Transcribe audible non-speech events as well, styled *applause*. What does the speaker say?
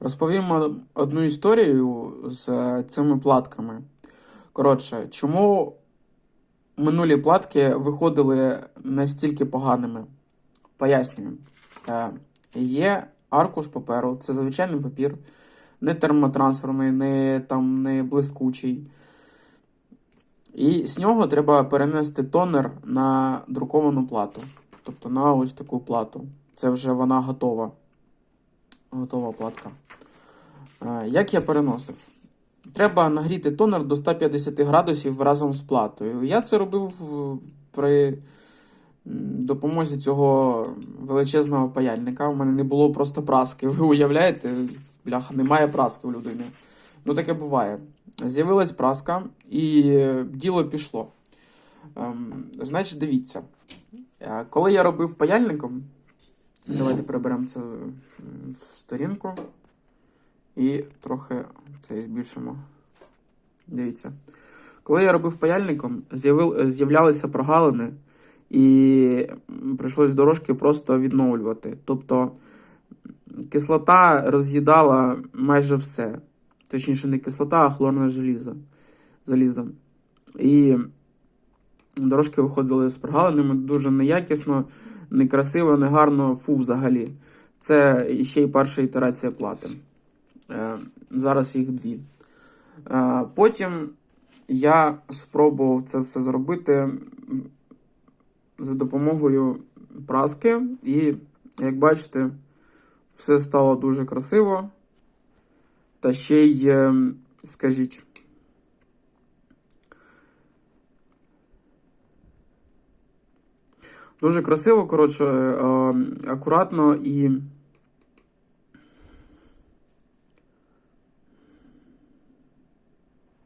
Розповім одну історію з цими платками. Коротше, чому минулі платки виходили настільки поганими? Пояснюю. Е, Є аркуш паперу, це звичайний папір, не термотрансферний, не, там, не блискучий. І з нього треба перенести тонер на друковану плату. Тобто на ось таку плату. Це вже вона готова. Готова платка. Е, Як я переносив? Треба нагріти тонер до 150 градусів разом з платою. Я це робив е, при допомозі цього величезного паяльника. У мене не було просто праски. *laughs* Ви уявляєте? Бляха, немає праски у людини. Ну, таке буває. З'явилась праска, і е, діло пішло. Ем, значить, дивіться. Коли я робив паяльником, давайте переберемо це в сторінку і трохи це збільшимо. Дивіться. Коли я робив паяльником, з'являлися прогалини, і прийшлось дорожки просто відновлювати. Тобто кислота роз'їдала майже все. Точніше, не кислота, а хлорне желізо. залізо. І дорожки виходили з прогалинами дуже неякісно, некрасиво, негарно, фу взагалі. Це ще й перша ітерація плати. Е, зараз їх дві. Е, потім я спробував це все зробити за допомогою праски, і, як бачите, все стало дуже красиво. Та ще й, е, скажіть, дуже красиво, коротше, акуратно і